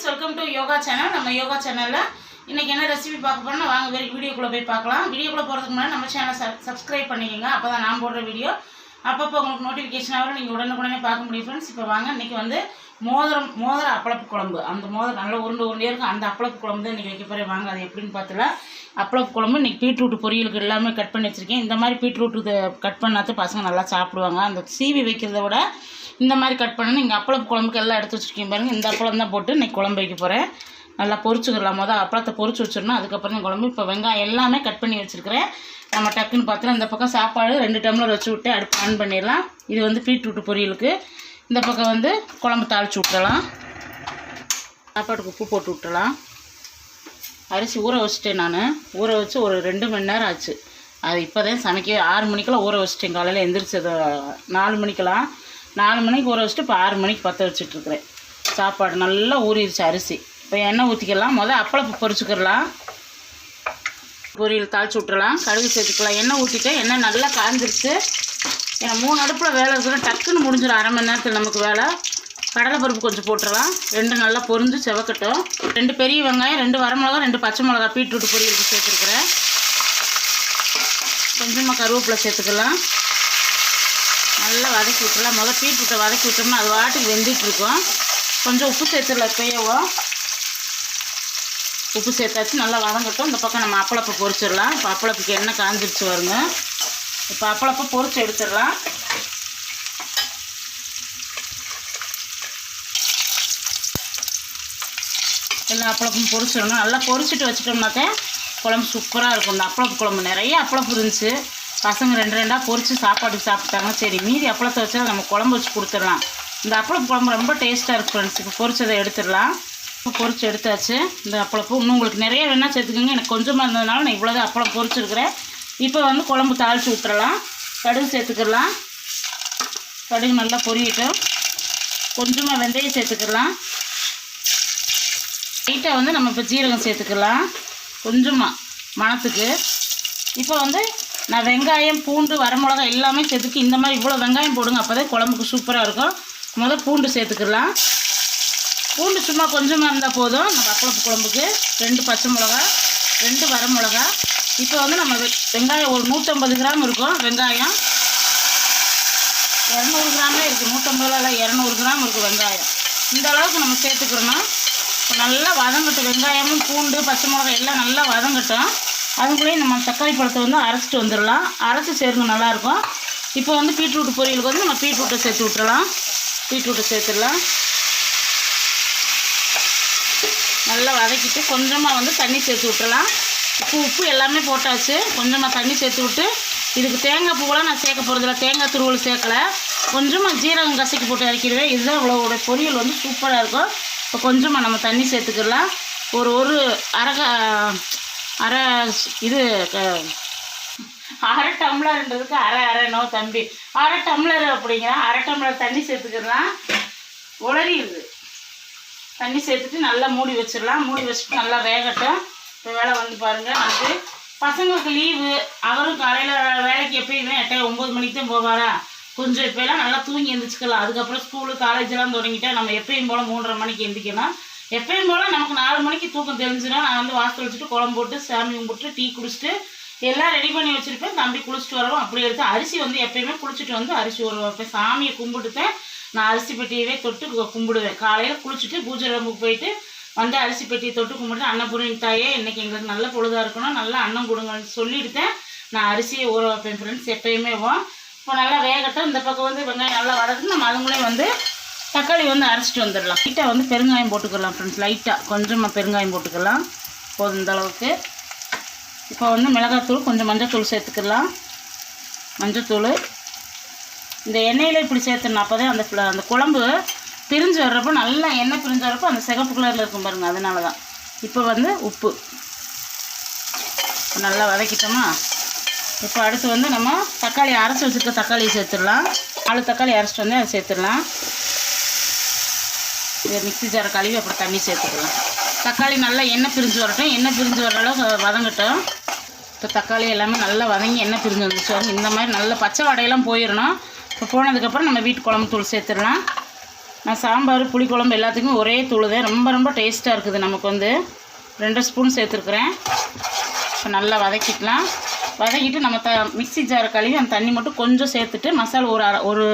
Friends welcome to yoga channel நம்ம yoga சேனலில் இன்றைக்கி என்ன ரெசிபி பார்க்க போறோம்னா வாங்க வேறு வீடியோக்குள்ளே போய் பார்க்கலாம். வீடியோக்குள்ளே போகிறதுக்கு முன்னாடி நம்ம சேனலை சப் சப்ஸ்கிரைப் பண்ணிக்கோங்க. அப்போ தான் நான் போடுற வீடியோ அப்பப்போ உங்களுக்கு நோட்டிஃபிகேஷன் ஆகும் நீங்கள் உடனுக்குடனே பார்க்க முடியும் ஃப்ரெண்ட்ஸ் இப்போ வாங்க இன்றைக்கி வந்து மோதிரம் மோதிர அப்பளப்பு குழம்பு. அந்த மோதிரம் நல்லா உருண்டு உருண்டையாக இருக்கும். அந்த அப்பளப்பு குழம்பு தான் இன்றைக்கி வைக்க போகிறேன் வாங்க அது எப்படின்னு பார்த்துலாம் அப்பளப்பு குழம்பு இன்றைக்கி பீட்ரூட் பொரியலுக்கு எல்லாமே கட் பண்ணி வச்சுருக்கேன். இந்த மாதிரி பீட்ரூட் கட் பண்ணாத பசங்க நல்லா சாப்பிடுவாங்க. அந்த சீவி வைக்கிறத விட இந்த மாதிரி கட் பண்ணணும். இங்கே அப்பளம் குழம்புக்கு எல்லாம் எடுத்து வச்சுருக்கீங்க பாருங்கள் இந்த அப்பளம் தான் போட்டு இன்றைக்கி குழம்பு வைக்க போகிறேன் நல்லா பொரிச்சுக்கலாம். மொதல் அப்பளத்தை பொரிச்சு வச்சிடணும். அதுக்கப்புறம் தான் குழம்பு. இப்போ வெங்காயம் எல்லாமே கட் பண்ணி வச்சுருக்கிறேன். நம்ம டக்குன்னு பார்த்துலாம் இந்த பக்கம் சாப்பாடு ரெண்டு டம்ளர் வச்சு விட்டு அடுப்பு ஆன் பண்ணிடலாம். இது வந்து பீட்ரூட்டு பொரியலுக்கு. இந்த பக்கம் வந்து குழம்பு தாளிச்சு விட்டுறலாம் சாப்பாட்டுக்கு உப்பு போட்டு விட்டுறலாம் அரிசி ஊற வச்சுட்டேன் நான். ஊற வச்சு ஒரு ரெண்டு மணி நேரம் ஆச்சு. அது இப்போ தான் சமைக்க ஆறு மணிக்கெல்லாம் ஊற வச்சுட்டேன். காலையில் எந்திரிச்சது நாலு மணிக்கெல்லாம். நாலு மணிக்கு ஊற வச்சுட்டு இப்போ ஆறு மணிக்கு பற்ற வச்சுட்ருக்குறேன் சாப்பாடு நல்லா ஊறிடுச்சு அரிசி. இப்போ எண்ணெய் ஊற்றிக்கலாம் முதல் அப்பளப்பு பொரிச்சுக்கிடலாம் பொரியல் தாளிச்சு விட்டுறலாம். கடுகு சேர்த்துக்கலாம். எண்ணெய் ஊற்றிட்டு எண்ணெய் நல்லா காஞ்சிருச்சு. ஏன்னா மூணு அடுப்பில் வேலை இருக்குன்னா டக்குன்னு முடிஞ்சிடும் அரை மணி நேரத்தில் நமக்கு வேலை. கடலைப்பருப்பு கொஞ்சம் போட்டுடலாம் ரெண்டு நல்லா பொரிஞ்சு செவக்கட்டும். ரெண்டு பெரிய வெங்காயம் ரெண்டு வரமிளகா ரெண்டு பச்சை மிளகா பீட்ரூட் பொரியலுக்கு சேர்த்துருக்குறேன். கொஞ்சமாக கருவேப்பிலை சேர்த்துக்கலாம். நல்லா வதக்கி விட்டுலாம் முதல் பீட்ரூட்டை வதக்கி விட்டோம்னா அது வாட்டுக்கு வெந்துட்டுருக்கும் கொஞ்சம் உப்பு சேர்த்துடலாம் இப்போயேவும் உப்பு சேர்த்தாச்சு நல்லா வதங்கட்டும். இந்த பக்கம் நம்ம அப்பளப்பை பொரிச்சிடலாம். இப்போ அப்பளப்புக்கு எண்ணெய் காஞ்சிருச்சு வருங்க இப்போ அப்பளப்பை பொறிச்சு எடுத்துடலாம். எல்லா அப்பளப்பும் பொறிச்சிடணும் நல்லா பொரிச்சிட்டு வச்சுட்டோம்னாக்க குழம்பு சூப்பராக இருக்கும். இந்த அப்பளப்பு குழம்பு நிறைய அப்பளப்பு இருந்துச்சு. பசங்க ரெண்டு ரெண்டாக பொறிச்சு சாப்பாட்டுக்கு சாப்பிட்டாங்க. சரி மீதி அப்பளத்தை வச்சா நம்ம குழம்பு வச்சு கொடுத்துடலாம். இந்த அப்பளம் குழம்பு ரொம்ப டேஸ்ட்டாக இருக்குது ஃப்ரெண்ட்ஸ் இப்போ பொரிச்சதை எடுத்துடலாம். இப்போ பொறிச்சு எடுத்தாச்சு. இந்த அப்பளப்பு இன்னும் உங்களுக்கு நிறைய வேணால் சேர்த்துக்கோங்க. எனக்கு கொஞ்சமாக இருந்ததுனால நான் இவ்வளோதான் அப்பளம் பொரிச்சிருக்கிறேன். இப்போ வந்து குழம்பு தாளித்து விட்டுறலாம் கடுகு சேர்த்துக்கலாம். கடுகு நல்லா பொரியட்டும். கொஞ்சமாக வெந்தயம் சேர்த்துக்கலாம். லைட்டாக வந்து நம்ம இப்போ ஜீரகம் சேர்த்துக்கலாம். கொஞ்சமாக மணத்துக்கு. இப்போ வந்து நான் வெங்காயம் பூண்டு வரமிளகா எல்லாமே சேர்த்துக்கு இந்த மாதிரி இவ்வளோ வெங்காயம் போடுங்க அப்போ தான் குழம்புக்கு சூப்பராக இருக்கும். முதல் பூண்டு சேர்த்துக்கலாம். பூண்டு சும்மா கொஞ்சமாக இருந்தால் போதும். நம்ம அப்பளப்பு குழம்புக்கு ரெண்டு பச்சை மிளகா ரெண்டு வரமிளகா இப்போ வந்து நம்ம வெ- வெங்காயம் ஒரு நூற்றம்பது கிராம் இருக்கும் வெங்காயம். இரநூறு கிராமே இருக்குது நூற்றம்பதுல இல்லை இரநூறு கிராம் இருக்குது வெங்காயம். இந்த அளவுக்கு நம்ம சேர்த்துக்கிறோன்னா இப்போ நல்லா வதங்கட்டும். வெங்காயமும் பூண்டு பச்சை மிளகாய் எல்லாம் நல்லா வதங்கட்டும். அதுக்குள்ளேயே நம்ம தக்காளி பழத்தை வந்து அரைச்சிட்டு வந்துடலாம். அரைச்சி சேருங்க நல்லாயிருக்கும். இப்போ வந்து பீட்ரூட் பொரியலுக்கு வந்து நம்ம பீட்ரூட்டை சேர்த்து விட்டுறலாம். பீட்ரூட்டை சேர்த்துடலாம். நல்லா வதக்கிட்டு கொஞ்சமாக வந்து தண்ணி சேர்த்து விட்டுறலாம். உப்பு உப்பு எல்லாமே போட்டாச்சு. கொஞ்சமாக தண்ணி சேர்த்து விட்டு இதுக்கு தேங்காய் பூவெல்லாம் நான் சேர்க்க போகிறதில்ல தேங்காய் துருவல் சேர்க்கலை. கொஞ்சமாக ஜீரகம் கசக்கி போட்டு இறக்கிடுவேன் இதுதான் இவ்வளோட பொரியல் வந்து சூப்பராக இருக்கும். இப்போ கொஞ்சமாக நம்ம தண்ணி சேர்த்துக்கலாம் ஒரு ஒரு அரை அரை இது அரை டம்ளர்ன்றதுக்கு அரை அரைனோ தம்பி. அரை டம்ளர் அப்படிங்கிற. அரை டம்ளர் தண்ணி சேர்த்துக்கலாம் உளறிடுது தண்ணி சேர்த்துட்டு நல்லா மூடி வச்சிடலாம். மூடி வச்சுட்டு நல்லா வேகட்டும். இப்போ வேலை வந்து பாருங்கள் வந்து பசங்களுக்கு லீவு அவரும் காலையில் வேலைக்கு எப்பயுமே எட்டே ஒம்பது மணிக்கு தான் போவாரா? கொஞ்சம் இப்போலாம் நல்லா தூங்கி எழுந்திரிச்சிக்கலாம் அதுக்கப்புறம் ஸ்கூலு காலேஜெலாம் தொடங்கிட்டா நம்ம எப்பயும் போல் மூன்றரை மணிக்கு எந்திரிக்கணும் எப்பயும் போல் நமக்கு நாலு மணிக்கு தூக்கம் தெரிஞ்சிடும் நான் வந்து வாசல் வச்சுட்டு குழம்பு போட்டு சாமி கும்பிட்டு டீ குடிச்சிட்டு எல்லாம் ரெடி பண்ணி வச்சுருப்பேன். தம்பி குளிச்சுட்டு வரவும் அப்படி எடுத்து அரிசி வந்து எப்பயுமே குளிச்சுட்டு வந்து அரிசி ஊற வைப்பேன். சாமியை கும்பிட்டுட்டேன் நான் அரிசி பெட்டியவே தொட்டு கும்பிடுவேன். காலையில் குளிச்சுட்டு பூஜை ரூமுக்கு போயிட்டு வந்து அரிசி பெட்டியை தொட்டு கும்பிட்டு அன்னபூரணி தாயே இன்னைக்கு எங்களுக்கு நல்ல பொழுதாக இருக்கணும். நல்லா அன்னம் கொடுங்கன்னு சொல்லிவிட்டேன் நான் அரிசியை ஊற வைப்பேன் ஃப்ரெண்ட்ஸ் எப்பயுமே இப்போ நல்லா வேகட்டும். இந்த பக்கம் வந்து வெங்காயம் நல்லா வளர்த்து நம்ம அதுங்களே வந்து தக்காளி வந்து அரைச்சிட்டு வந்துடலாம். லைட்டாக வந்து பெருங்காயம் போட்டுக்கலாம் ஃப்ரெண்ட்ஸ் லைட்டாக கொஞ்சமாக பெருங்காயம் போட்டுக்கலாம். போதும் இந்த அளவுக்கு. இப்போ வந்து மிளகாத்தூள் கொஞ்சம் மஞ்சத்தூள் சேர்த்துக்கலாம். மஞ்சத்தூள். இந்த எண்ணெயில் இப்படி சேர்த்துடணும். அப்போ தான் அந்த அந்த குழம்பு பிரிஞ்சு வர்றப்போ நல்லா எண்ணெய் பிரிஞ்சு வர்றப்போ அந்த சிகப்பு கலரில் இருக்கும் பாருங்கள் அதனால தான் இப்போ வந்து உப்பு. நல்லா வதக்கிட்டோமா? இப்போ அடுத்து வந்து நம்ம தக்காளி அரைச்சி வச்சுருக்க தக்காளியை சேர்த்துடலாம். நாலு தக்காளி அரைச்சிட்டு வந்து அதை சேர்த்துடலாம். இதை மிக்ஸி ஜாரை கழுவி அப்புறம் தண்ணி சேர்த்துக்கலாம். தக்காளி நல்லா எண்ணெய் பிரிஞ்சு வரட்டும். எண்ணெய் பிரிஞ்சு வர அளவுக்கு வதங்கட்டும். இப்போ தக்காளி எல்லாமே நல்லா வதங்கி எண்ணெய் பிரிஞ்சு வந்துச்சு இந்த மாதிரி நல்ல பச்சை வடையெல்லாம் போயிடணும். இப்போ போனதுக்கப்புறம் நம்ம வீட்டு குழம்பு தூள் சேர்த்துடலாம். நான் சாம்பார் புளிக்குழம்பு எல்லாத்துக்கும் ஒரே தூள் தான். ரொம்ப ரொம்ப டேஸ்ட்டாக இருக்குது. நமக்கு வந்து ரெண்டு ஸ்பூன் சேர்த்துருக்குறேன். இப்போ நல்லா வதக்கிக்கலாம். வதக்கிட்டு நம்ம த மிக்ஸி ஜாரை கழுவி அந்த தண்ணி மட்டும் கொஞ்சம் சேர்த்துட்டு மசாலா ஒரு அரை ஒரு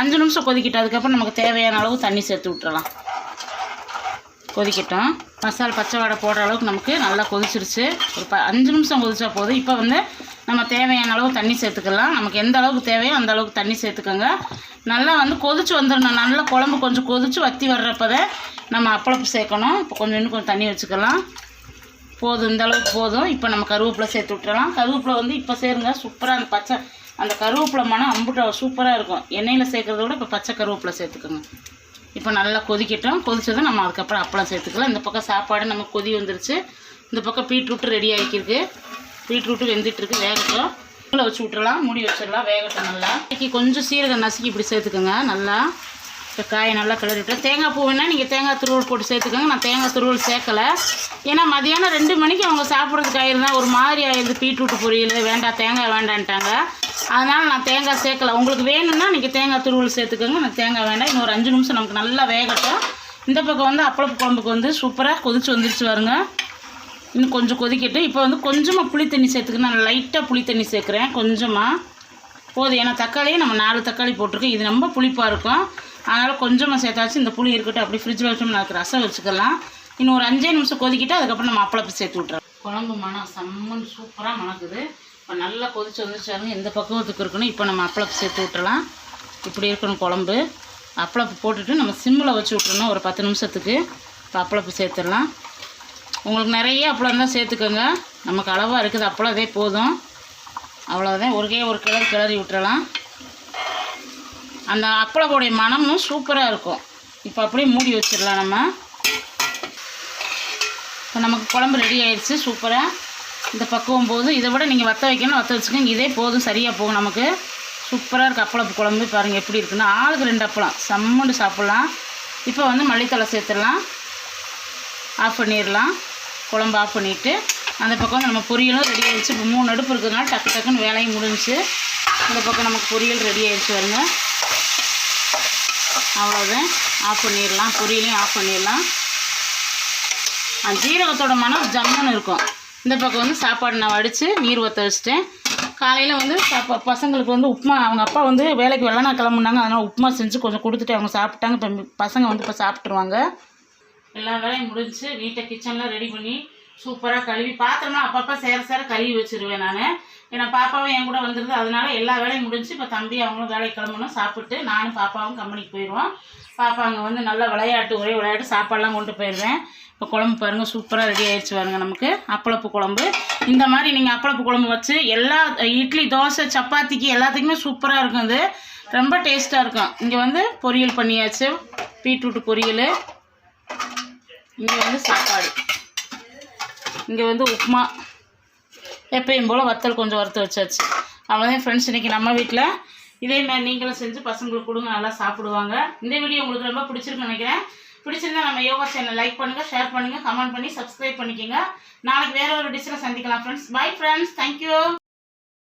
அஞ்சு நிமிஷம் கொதிக்கிட்டு அதுக்கப்புறம் நமக்கு தேவையான அளவு தண்ணி சேர்த்து விட்டுறலாம். கொதிக்கட்டும். மசாலா பச்சை வடை போடுற அளவுக்கு நமக்கு நல்லா கொதிச்சிருச்சு. ஒரு ப அஞ்சு நிமிஷம் கொதிச்சா போதும். இப்போ வந்து நம்ம தேவையான அளவு தண்ணி சேர்த்துக்கலாம். நமக்கு எந்த அளவுக்கு தேவையோ அந்த அளவுக்கு தண்ணி சேர்த்துக்கோங்க. நல்லா வந்து கொதிச்சு வந்துடணும். நல்லா குழம்பு கொஞ்சம் கொதிச்சு வற்றி வர்றப்பவே நம்ம அப்பளப்பு சேர்க்கணும். இப்போ கொஞ்சம் இன்னும் கொஞ்சம் தண்ணி வச்சுக்கலாம். போதும். இந்த அளவுக்கு போதும். இப்போ நம்ம கருவேப்பிலை சேர்த்து விட்டுறலாம். கருவேப்பிலை வந்து இப்போ சேருங்க. சூப்பராக அந்த பச்சை அந்த கருவேப்பிலை மனம் அம்புட்டா சூப்பராக இருக்கும். எண்ணெயில் சேர்க்குறத விட இப்போ பச்சை கருவேப்பிலை சேர்த்துக்கோங்க. இப்போ நல்லா கொதிக்கட்டும். கொதிச்சதும் நம்ம அதுக்கப்புறம் அப்பளம் சேர்த்துக்கலாம். இந்த பக்கம் சாப்பாடு நம்ம கொதி வந்துருச்சு. இந்த பக்கம் பீட்ரூட்டு ரெடி ஆகிக்கிருக்கு பீட்ரூட்டு வெந்துட்டுருக்கு. வேகட்டும். உள்ள வச்சு விட்டுறலாம். மூடி வச்சிடலாம். வேகட்டும் நல்லா. இன்றைக்கி கொஞ்சம் சீரகம் நசுக்கி இப்படி சேர்த்துக்கோங்க. நல்லா. இப்போ காயை நல்லா கிளறிட்டு. தேங்காய் பூ வேணால் நீங்கள் தேங்காய் துருவல் போட்டு சேர்த்துக்கோங்க. நான் தேங்காய் துருவல் சேர்க்கலை. ஏன்னா மதியானம் ரெண்டு மணிக்கு அவங்க சாப்பிட்றதுக்கு ஆயிருந்தா ஒரு மாதிரி ஆயிடுது பீட்ரூட் பொரியல். வேண்டாம். தேங்காய் வேண்டான்ட்டாங்க அதனால் நான் தேங்காய் சேர்க்கல. உங்களுக்கு வேணும்னா நீங்கள் தேங்காய் துருவல் சேர்த்துக்கோங்க. நான் தேங்காய் வேண்டாம். இன்னும் ஒரு அஞ்சு நிமிஷம் நமக்கு நல்லா வேகட்டும். இந்த பக்கம் வந்து அப்பளப்பு குழம்புக்கு வந்து சூப்பராக கொதிச்சு வந்துருச்சு வருங்க இன்னும் கொஞ்சம் கொதிக்கிட்டு. இப்போ வந்து கொஞ்சமாக புளி தண்ணி சேர்த்துக்கணும். நான் லைட்டாக புளி தண்ணி சேர்க்குறேன். கொஞ்சமாக போதும். ஏன்னா தக்காளியே நம்ம நாலு தக்காளி போட்டிருக்கோம். இது ரொம்ப புளிப்பாக இருக்கும். அதனால் கொஞ்சமாக சேர்த்தாச்சு. இந்த புளி இருக்கட்டும். அப்படி ஃப்ரிட்ஜில் வச்சோம்னா அதுக்கு ரசம் வச்சுக்கலாம். இன்னும் ஒரு அஞ்சே நிமிஷம் கொதிக்கிட்டு அதுக்கப்புறம் நம்ம அப்பளப்பு சேர்த்து விட்றோம் குழம்பு மனம் செம்மன் சூப்பராக மணக்குது. இப்போ நல்லா கொதிச்சு வந்துச்சாலும் எந்த பக்குவத்துக்கு இருக்கணும். இப்போ நம்ம அப்பளப்பு சேர்த்து விட்டுறலாம் இப்படி இருக்கணும் குழம்பு. அப்பளப்பு போட்டுட்டு நம்ம சிம்மில் வச்சு விட்றணும் ஒரு பத்து நிமிஷத்துக்கு. இப்போ அப்பளப்பு சேர்த்துடலாம். உங்களுக்கு நிறைய அப்பளம் தான் சேர்த்துக்கோங்க. நமக்கு அளவாக இருக்குது. அப்பளம் அதே போதும். அவ்வளோதான் ஒருக்கே ஒரு கிளறி கிளறி விட்டுறலாம் அந்த அப்பளப்போடைய மணமும் சூப்பராக இருக்கும். இப்போ அப்படியே மூடி வச்சிடலாம் நம்ம. இப்போ நமக்கு குழம்பு ரெடி ஆயிடுச்சு. சூப்பராக இந்த பக்குவம் போதும் இதை விட நீங்கள் வற்ற வைக்கணும் வற்ற வச்சுக்கோங்க. இதே போதும் சரியாக போகும் நமக்கு. சூப்பராக இருக்குது அப்பளப்பு குழம்பு பாருங்கள் எப்படி இருக்குன்னா. ஆளுக்கு ரெண்டு அப்பளம். செம்மண்டு சாப்பிட்லாம். இப்போ வந்து மல்லித்தலை சேர்த்துடலாம். ஆஃப் பண்ணிடலாம். குழம்பு ஆஃப் பண்ணிவிட்டு அந்த பக்கம் நம்ம பொரியலும் ரெடி ஆகிடுச்சு இப்போ மூணு அடுப்பு இருக்கிறதுனால டக்கு டக்குன்னு வேலையும் முடிஞ்சுச்சு. இந்த பக்கம் நமக்கு பொரியல் ரெடி ஆகிடுச்சு வருங்க அவ்வளோதான் ஆஃப் பண்ணிடலாம். பொரியலையும் ஆஃப் பண்ணிடலாம். ஜீரகத்தோட மனம் ஜம்முன்னு இருக்கும். இந்த பக்கம் வந்து சாப்பாடு நான் வடித்து நீர் ஊற்ற வச்சுட்டேன். காலையில் வந்து சாப்பா பசங்களுக்கு வந்து உப்புமா அவங்க அப்பா வந்து வேலைக்கு வெள்ளனா கிளம்புனாங்க அதனால் உப்புமா செஞ்சு கொஞ்சம் கொடுத்துட்டு அவங்க சாப்பிட்டாங்க. இப்போ பசங்க வந்து இப்போ சாப்பிட்ருவாங்க எல்லா வேலையும் முடிஞ்சு வீட்டை கிச்சன்லாம் ரெடி பண்ணி சூப்பராக கழுவி பாத்திரம்லாம் அப்பப்போ சேர சேர கழுவி வச்சிருவேன் நான். ஏன்னா பாப்பாவும் என் கூட வந்துருது அதனால எல்லா வேலையும் முடிஞ்சு இப்போ தம்பி அவங்களும் வேலைக்கு கிளம்பணும் சாப்பிட்டு நானும் பாப்பாவும் கம்பெனிக்கு போயிடுவோம் பாப்பா அங்கே வந்து நல்லா விளையாட்டு ஒரே விளையாட்டு சாப்பாடெல்லாம் கொண்டு போயிடுவேன். இப்போ குழம்பு பாருங்கள் சூப்பராக ரெடி ஆயிடுச்சு பாருங்கள் நமக்கு. அப்பளப்பு குழம்பு. இந்த மாதிரி நீங்கள் அப்பளப்பு குழம்பு வச்சு எல்லா இட்லி தோசை சப்பாத்திக்கு எல்லாத்துக்குமே சூப்பராக இருக்கும் இது. ரொம்ப டேஸ்ட்டாக இருக்கும். இங்கே வந்து பொரியல் பண்ணியாச்சு. பீட்ரூட் பொரியல். இங்கே வந்து சாப்பாடு. இங்கே வந்து உப்புமா. எப்பயும் போல் வத்தல் கொஞ்சம் வறுத்து வச்சாச்சு. அவ்வளோதான் ஃப்ரெண்ட்ஸ் இன்றைக்கி நம்ம வீட்டில் இதே மாதிரி நீங்களும் செஞ்சு பசங்களுக்கு கொடுங்க நல்லா சாப்பிடுவாங்க. இந்த வீடியோ உங்களுக்கு ரொம்ப பிடிச்சிருக்குன்னு நினைக்கிறேன். பிடிச்சிருந்தா நம்ம யோகா சேனல் லைக் பண்ணுங்கள் ஷேர் பண்ணுங்கள் கமெண்ட் பண்ணி சப்ஸ்கிரைப் பண்ணிக்கோங்க. நாளைக்கு வேற ஒரு டிஷ்ஷில் சந்திக்கலாம் ஃப்ரெண்ட்ஸ் பை ஃப்ரெண்ட்ஸ் தேங்க்யூ